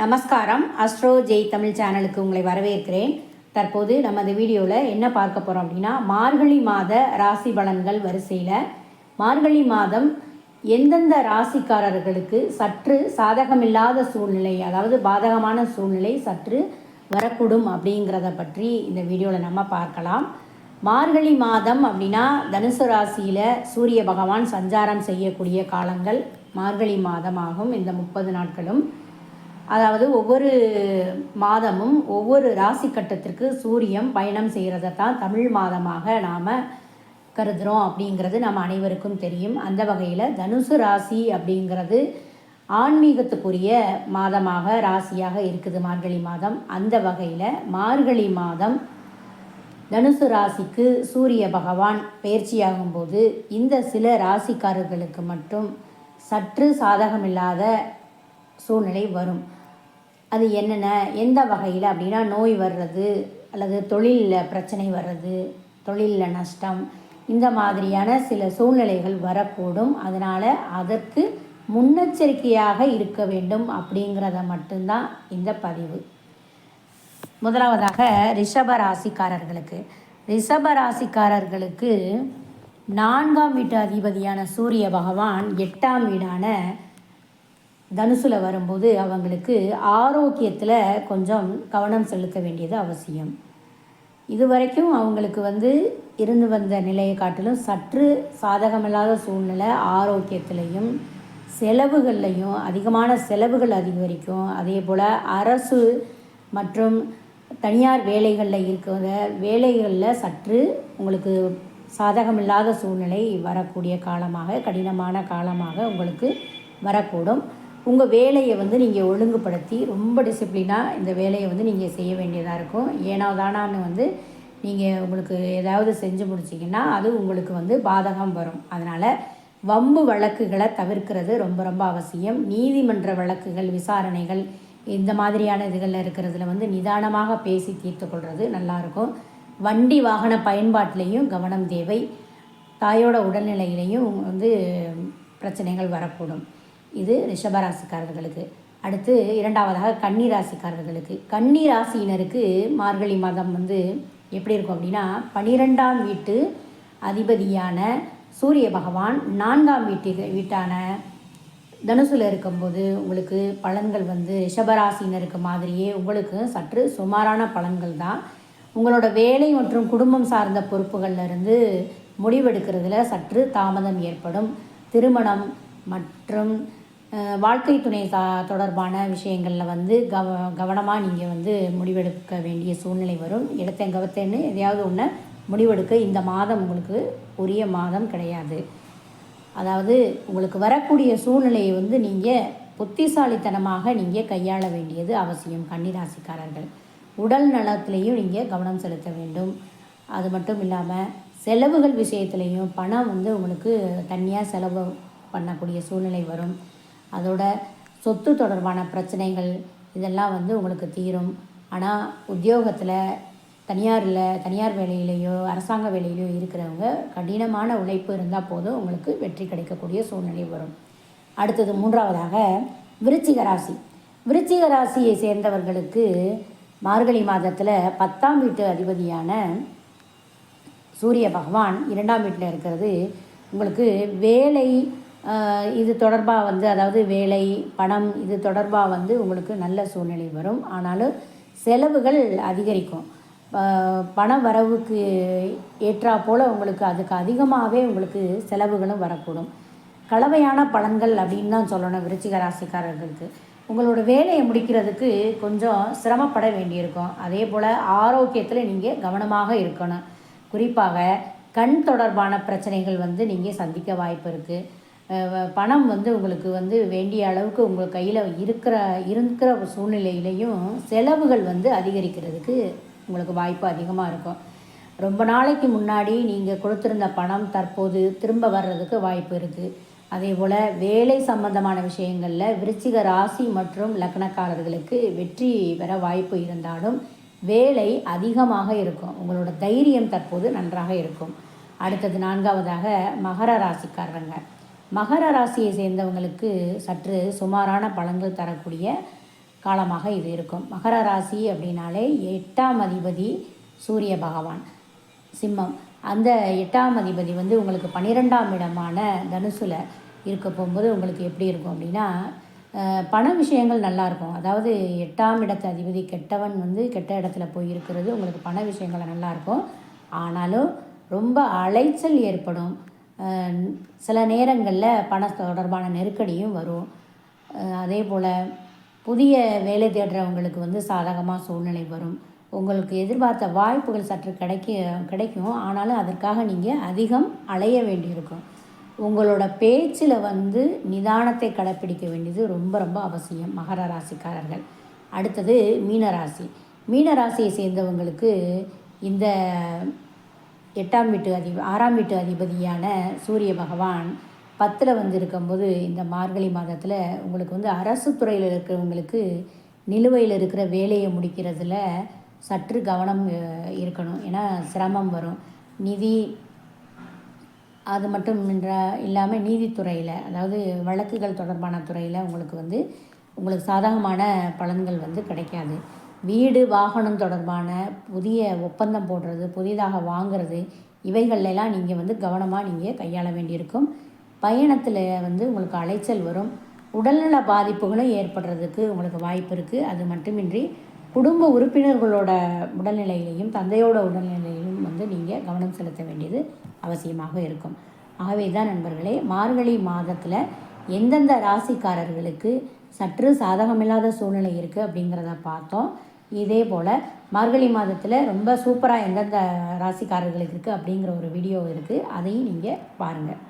நமஸ்காரம். அஸ்ட்ரோ ஜெய் தமிழ் சேனலுக்கு உங்களை வரவேற்கிறேன். தற்போது நம்ம வீடியோவில் என்ன பார்க்க போகிறோம் அப்படின்னா மார்கழி மாத ராசி பலன்கள் வரிசையில். மார்கழி மாதம் எந்தெந்த ராசிக்காரர்களுக்கு சற்று சாதகமில்லாத சூழ்நிலை அதாவது பாதகமான சூழ்நிலை சற்று வரக்கூடும் அப்படிங்கிறத பற்றி இந்த வீடியோவில் நம்ம பார்க்கலாம். மார்கழி மாதம் அப்படின்னா தனுசு ராசியில் சூரிய பகவான் சஞ்சாரம் செய்யக்கூடிய காலங்கள் மார்கழி மாதமாகும். இந்த முப்பது நாட்களும் அதாவது ஒவ்வொரு மாதமும் ஒவ்வொரு ராசி கட்டத்திற்கு சூரியன் பயணம் செய்கிறத தான் தமிழ் மாதமாக நாம் கருதுகிறோம் அப்படிங்கிறது நம்ம அனைவருக்கும் தெரியும். அந்த வகையில் தனுசு ராசி அப்படிங்கிறது ஆன்மீகத்துக்குரிய மாதமாக ராசியாக இருக்குது மார்கழி மாதம். அந்த வகையில் மார்கழி மாதம் தனுசு ராசிக்கு சூரிய பகவான் பயிற்சியாகும்போது இந்த சில ராசிக்காரர்களுக்கு மட்டும் சற்று சாதகமில்லாத சூழ்நிலை வரும். அது என்னென்ன? எந்த வகையில் அப்படின்னா நோய் வர்றது அல்லது தொழிலில் பிரச்சனை வர்றது தொழிலில் நஷ்டம் இந்த மாதிரியான சில சூழ்நிலைகள் வரக்கூடும். அதனால் அதற்கு முன்னெச்சரிக்கையாக இருக்க வேண்டும் அப்படிங்கிறத மட்டும்தான் இந்த பதிவு. முதலாவதாக ரிஷப ராசிக்காரர்களுக்கு. ரிஷப ராசிக்காரர்களுக்கு நான்காம் வீட்டு அதிபதியான சூரிய பகவான் எட்டாம் வீடான தனுசில் வரும்போது அவங்களுக்கு ஆரோக்கியத்தில் கொஞ்சம் கவனம் செலுத்த வேண்டியது அவசியம். இதுவரைக்கும் அவங்களுக்கு வந்து இருந்து வந்த நிலையை காட்டிலும் சற்று சாதகமில்லாத சூழ்நிலை ஆரோக்கியத்திலையும் செலவுகள்லையும் அதிகமான செலவுகள் அதிகரிக்கும். அதே போல் அரசு மற்றும் தனியார் வேலைகளில் இருக்கிற வேலைகளில் சற்று உங்களுக்கு சாதகமில்லாத சூழ்நிலை வரக்கூடிய காலமாக கடினமான காலமாக உங்களுக்கு வரக்கூடும். உங்கள் வேலையை வந்து நீங்கள் ஒழுங்குபடுத்தி ரொம்ப டிசிப்ளினாக இந்த வேலையை வந்து நீங்கள் செய்ய வேண்டியதாக இருக்கும். ஏனோ தானான்னு வந்து நீங்கள் உங்களுக்கு ஏதாவது செஞ்சு முடிச்சிங்கன்னா அது உங்களுக்கு வந்து பாதகம் வரும். அதனால் வம்பு வழக்குகளை தவிர்க்கிறது ரொம்ப ரொம்ப அவசியம். நீதிமன்ற வழக்குகள் விசாரணைகள் இந்த மாதிரியான இதுகளில் இருக்கிறதுல வந்து நிதானமாக பேசி தீர்த்து கொள்வது நல்லாயிருக்கும் வண்டி வாகன பயன்பாட்டிலையும் கவனம் தேவை. தாயோட உடல்நிலையிலையும் வந்து பிரச்சனைகள் வரக்கூடும். இது ரிஷபராசிக்காரர்களுக்கு அடுத்து இரண்டாவதாக கன்னி ராசிக்காரர்களுக்கு. கன்னி ராசியினருக்கு மார்கழி மாதம் வந்து எப்படி இருக்கும் அப்படின்னா பனிரெண்டாம் வீட்டு அதிபதியான சூரிய பகவான் நான்காம் வீட்டு வீட்டான தனுசில் இருக்கும்போது உங்களுக்கு பலன்கள் வந்து ரிஷபராசினருக்கு மாதிரியே உங்களுக்கு சற்று சுமாரான பலன்கள் தான். உங்களோட வேலை மற்றும் குடும்பம் சார்ந்த பொறுப்புகள்ல இருந்து முடிவெடுக்கிறதுல சற்று தாமதம் ஏற்படும். திருமணம் மற்றும் வாழ்க்கை துணை சா தொடர்பான விஷயங்களில் வந்து கவ கவனமாக நீங்கள் வந்து முடிவெடுக்க வேண்டிய சூழ்நிலை வரும். எடுத்தேன் கவத்தேன்னு எதையாவது ஒன்று முடிவெடுக்க இந்த மாதம் உங்களுக்கு உரிய மாதம் கிடையாது. அதாவது உங்களுக்கு வரக்கூடிய சூழ்நிலையை வந்து நீங்கள் புத்திசாலித்தனமாக நீங்கள் கையாள வேண்டியது அவசியம் கன்னிராசிக்காரர்கள். உடல் நலத்திலையும் நீங்கள் கவனம் செலுத்த வேண்டும். அது மட்டும் இல்லாமல் செலவுகள் விஷயத்துலையும் பணம் வந்து உங்களுக்கு தனியாக செலவு பண்ணக்கூடிய சூழ்நிலை வரும். அதோட சொத்து தொடர்பான பிரச்சனைகள் இதெல்லாம் வந்து உங்களுக்கு தீரும். ஆனால் உத்தியோகத்தில் தனியாரில் தனியார் வேலையிலேயோ அரசாங்க வேலையிலையோ இருக்கிறவங்க கடினமான உழைப்பு இருந்தால் போதும் உங்களுக்கு வெற்றி கிடைக்கக்கூடிய சூழ்நிலை வரும். அடுத்தது மூன்றாவதாக விருச்சிக ராசி. விருச்சிக ராசியை சேர்ந்தவர்களுக்கு மார்கழி மாதத்தில் பத்தாம் வீட்டு அதிபதியான சூரிய பகவான் இரண்டாம் வீட்டில் இருக்கிறது. உங்களுக்கு வேலை இது தொடர்பாக வந்து அதாவது வேலை பணம் இது தொடர்பாக வந்து உங்களுக்கு நல்ல சூழ்நிலை வரும். ஆனாலும் செலவுகள் அதிகரிக்கும். பண வரவுக்கு ஏற்றா போல் உங்களுக்கு அதுக்கு அதிகமாகவே உங்களுக்கு செலவுகளும் வரக்கூடும். கலவையான பலன்கள் அப்படின்னு தான் சொல்லணும் விருச்சிக ராசிக்காரர்களுக்கு. உங்களோட வேலையை முடிக்கிறதுக்கு கொஞ்சம் சிரமப்பட வேண்டியிருக்கும். அதே போல் ஆரோக்கியத்தில் நீங்கள் கவனமாக இருக்கணும். குறிப்பாக கண் தொடர்பான பிரச்சனைகள் வந்து நீங்கள் சந்திக்க வாய்ப்பு இருக்குது பணம் வந்து உங்களுக்கு வந்து வேண்டிய அளவுக்கு உங்கள் கையில் இருக்கிற இருக்கிற சூழ்நிலையிலையும் செலவுகள் வந்து அதிகரிக்கிறதுக்கு உங்களுக்கு வாய்ப்பு அதிகமாக இருக்கும். ரொம்ப நாளைக்கு முன்னாடி நீங்கள் கொடுத்துருந்த பணம் தற்போது திரும்ப வர்றதுக்கு வாய்ப்பு இருக்குது அதே போல் வேலை சம்பந்தமான விஷயங்களில் விருச்சிக ராசி மற்றும் லக்னக்காரர்களுக்கு வெற்றி பெற வாய்ப்பு இருந்தாலும் வேலை அதிகமாக இருக்கும். உங்களோட தைரியம் தற்போது நன்றாக இருக்கும். அடுத்தது நான்காவதாக மகர ராசிக்காரங்க. மகர ராசியை சேர்ந்தவங்களுக்கு சற்று சுமாரான பலன்கள் தரக்கூடிய காலமாக இது இருக்கும். மகர ராசி அப்படின்னாலே எட்டாம் அதிபதி சூரிய பகவான் சிம்மம். அந்த எட்டாம் அதிபதி வந்து உங்களுக்கு பன்னிரெண்டாம் இடமான தனுசில் இருக்க போகும்போது உங்களுக்கு எப்படி இருக்கும் அப்படின்னா பண விஷயங்கள் நல்லாயிருக்கும் அதாவது எட்டாம் இடத்து அதிபதி கெட்டவன் வந்து கெட்ட இடத்துல போய் இருக்கிறது உங்களுக்கு பண விஷயங்கள் நல்லா இருக்கும். ஆனாலும் ரொம்ப அலைச்சல் ஏற்படும். சில நேரங்களில் பண தொடர்பான நெருக்கடியும் வரும். அதே போல் புதிய வேலை தேடுறவங்களுக்கு வந்து சாதகமாக சூழ்நிலை வரும். உங்களுக்கு எதிர்பார்த்த வாய்ப்புகள் சற்று கிடைக்க கிடைக்கும். ஆனாலும் அதற்காக நீங்கள் அதிகம் அலைய வேண்டியிருக்கும். உங்களோட பேச்சில் வந்து நிதானத்தை கடைப்பிடிக்க வேண்டியது ரொம்ப ரொம்ப அவசியம். மகர ராசிக்காரர்கள். அடுத்தது மீனராசி. மீனராசியை சேர்ந்தவங்களுக்கு இந்த எட்டாம் வீட்டு அதிப ஆறாம் வீட்டு அதிபதியான சூரிய பகவான் பத்தில் வந்து இருக்கும்போது இந்த மார்கழி மாதத்தில் உங்களுக்கு வந்து அரசு துறையில் இருக்கிறவங்களுக்கு நிலுவையில் இருக்கிற வேலையை முடிக்கிறதுல சற்று கவனம் இருக்கணும். ஏன்னா சிரமம் வரும். நிதி அது மட்டும் இல்லாமல் நீதித்துறையில் அதாவது வழக்குகள் தொடர்பான துறையில் உங்களுக்கு வந்து உங்களுக்கு சாதகமான பலன்கள் வந்து கிடைக்காது. வீடு வாகனம் தொடர்பான புதிய ஒப்பந்தம் போடுறது புதிதாக வாங்குறது இவைகளெல்லாம் நீங்கள் வந்து கவனமாக நீங்கள் கையாள வேண்டியிருக்கும். பயணத்தில் வந்து உங்களுக்கு அலைச்சல் வரும். உடல்நல பாதிப்புகளும் ஏற்படுறதுக்கு உங்களுக்கு வாய்ப்பு இருக்குது அது மட்டுமின்றி குடும்ப உறுப்பினர்களோட உடல்நிலையிலையும் தந்தையோட உடல்நிலையிலும் வந்து நீங்கள் கவனம் செலுத்த வேண்டியது அவசியமாக இருக்கும். ஆகவே தான் நண்பர்களே மார்கழி மாதத்தில் எந்தெந்த ராசிக்காரர்களுக்கு சற்று சாதகமில்லாத சூழ்நிலை இருக்குது அப்படிங்கிறத பார்த்தோம். இதே போல் மார்கழி மாதத்தில் ரொம்ப சூப்பராக எந்தெந்த ராசிக்காரர்களுக்கு இருக்குது அப்படிங்கிற ஒரு வீடியோ இருக்குது அதையும் நீங்கள் பாருங்கள்